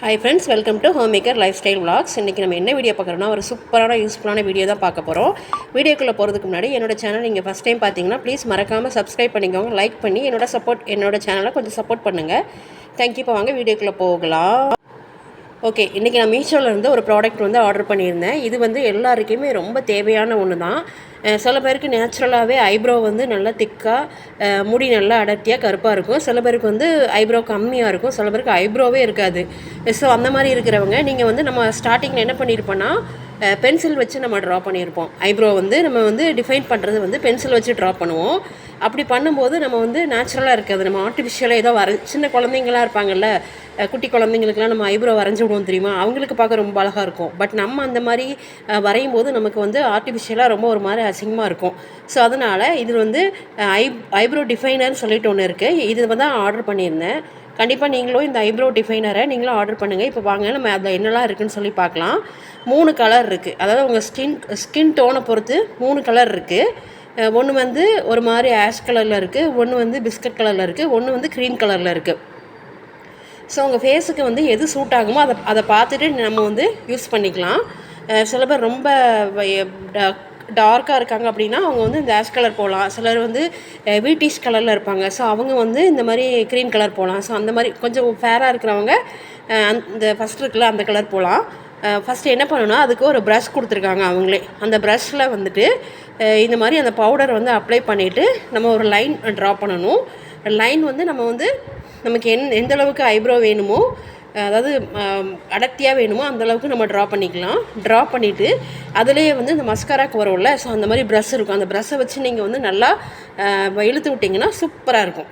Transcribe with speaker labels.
Speaker 1: Hi friends welcome to home maker lifestyle vlogs. இன்றைக்கி நம்ம என்ன வீடியோ பார்க்குறோம்னா ஒரு சூப்பரான யூஸ்ஃபுல்லான வீடியோ தான் பார்க்க போகிறோம் வீடியோக்குள்ளே போகிறதுக்கு முன்னாடி என்னோட சேனல் நீங்கள் ஃபஸ்ட் டைம் பார்த்தீங்கன்னா ப்ளீஸ் மறக்காமல் சப்ஸ்கிரைப் பண்ணிக்கோங்க லைக் பண்ணி என்னோட சப்போர்ட் என்னோட சேனலை கொஞ்சம் சப்போர்ட் பண்ணுங்கள் தேங்க்யூ இப்போ வாங்க வீடியோக்குள்ளே போகலாம். ஓகே இன்றைக்கி நான் மீஷோவில் இருந்து ஒரு ப்ராடக்ட் வந்து ஆர்டர் பண்ணியிருந்தேன். இது வந்து எல்லாருக்குமே ரொம்ப தேவையான ஒன்று தான் சில பேருக்கு நேச்சுரலாகவே ஐப்ரோ வந்து நல்லா திக்காக முடி நல்லா அடர்த்தியாக கருப்பாக இருக்கும். சில பேருக்கு வந்து ஐப்ரோ கம்மியாக இருக்கும். சில பேருக்கு ஐப்ரோவே இருக்காது. ஸோ அந்த மாதிரி இருக்கிறவங்க நீங்கள் வந்து நம்ம ஸ்டார்டிங்கில் என்ன பண்ணியிருப்போன்னா பென்சில் வச்சு நம்ம ட்ரா பண்ணியிருப்போம். ஐப்ரோ வந்து நம்ம வந்து டிஃபைன் பண்ணுறது வந்து பென்சில் வச்சு ட்ரா பண்ணுவோம். அப்படி பண்ணும்போது நம்ம வந்து நேச்சுரலாக இருக்காது. நம்ம ஆர்டிஃபிஷியலாக ஏதோ வர சின்ன குழந்தைங்களாம் இருப்பாங்கல்ல குட்டி குழந்தைங்களுக்குலாம் நம்ம ஐப்ரோ வரைஞ்சி விடுவோம் தெரியுமா? அவங்களுக்கு பார்க்க ரொம்ப அழகாக இருக்கும். பட் நம்ம அந்த மாதிரி வரையும் போது நமக்கு வந்து ஆர்டிஃபிஷியலாக ரொம்ப ஒரு மாதிரி அசிங்கமாக இருக்கும். ஸோ அதனால் இது வந்து ஐ ஐப்ரோ டிஃபைனர்னு சொல்லிட்டு ஒன்று இருக்குது இது வந்து ஆர்டர் பண்ணியிருந்தேன். கண்டிப்பாக நீங்களும் இந்த ஐப்ரோ டிஃபைனரை நீங்களும் ஆர்டர் பண்ணுங்கள் இப்போ வாங்க நம்ம அதில் என்னெல்லாம் இருக்குதுன்னு சொல்லி பார்க்கலாம். மூணு கலர் இருக்குது அதாவது உங்கள் ஸ்கின் ஸ்கின் டோனை பொறுத்து மூணு கலர் இருக்குது ஒன்று வந்து ஒரு மாதிரி ஆஷ் கலரில் இருக்குது ஒன்று வந்து பிஸ்கட் கலரில் இருக்குது ஒன்று வந்து க்ரீம் கலரில் இருக்குது ஸோ உங்கள் ஃபேஸுக்கு வந்து எது சூட் ஆகுமோ அதை அதை பார்த்துட்டு நம்ம வந்து யூஸ் பண்ணிக்கலாம். சில பேர் ரொம்ப டார்க்காக இருக்காங்க அப்படின்னா அவங்க வந்து இந்த ஆஷ் கலர் போகலாம் சிலர் வந்து வீட்டிஷ் கலரில் இருப்பாங்க. ஸோ அவங்க வந்து இந்த மாதிரி க்ரீம் கலர் போகலாம் ஸோ அந்த மாதிரி கொஞ்சம் ஃபேராக இருக்கிறவங்க அந்த ஃபஸ்ட் இருக்குல்ல அந்த கலர் போகலாம் ஃபஸ்ட்டு என்ன பண்ணணும்னா அதுக்கு ஒரு ப்ரஷ் கொடுத்துருக்காங்க அவங்களே. அந்த ப்ரஷ்ஷில் வந்துட்டு இந்த மாதிரி அந்த பவுடர் வந்து அப்ளை பண்ணிவிட்டு நம்ம ஒரு லைன் ட்ரா பண்ணணும். லைன் வந்து நம்ம வந்து நமக்கு எந் எந்த அளவுக்கு ஐப்ரோ வேணுமோ அதாவது அடர்த்தியாக வேணுமோ அந்தளவுக்கு நம்ம ட்ரா பண்ணிக்கலாம். ட்ரா பண்ணிவிட்டு அதுலேயே வந்து இந்த மஸ்காராக்கு வரும்ல ஸோ அந்த மாதிரி ப்ரஷ் இருக்கும். அந்த ப்ரஷ்ஷை வச்சு நீங்கள் வந்து நல்லா இழுத்து விட்டிங்கன்னா சூப்பராக இருக்கும்.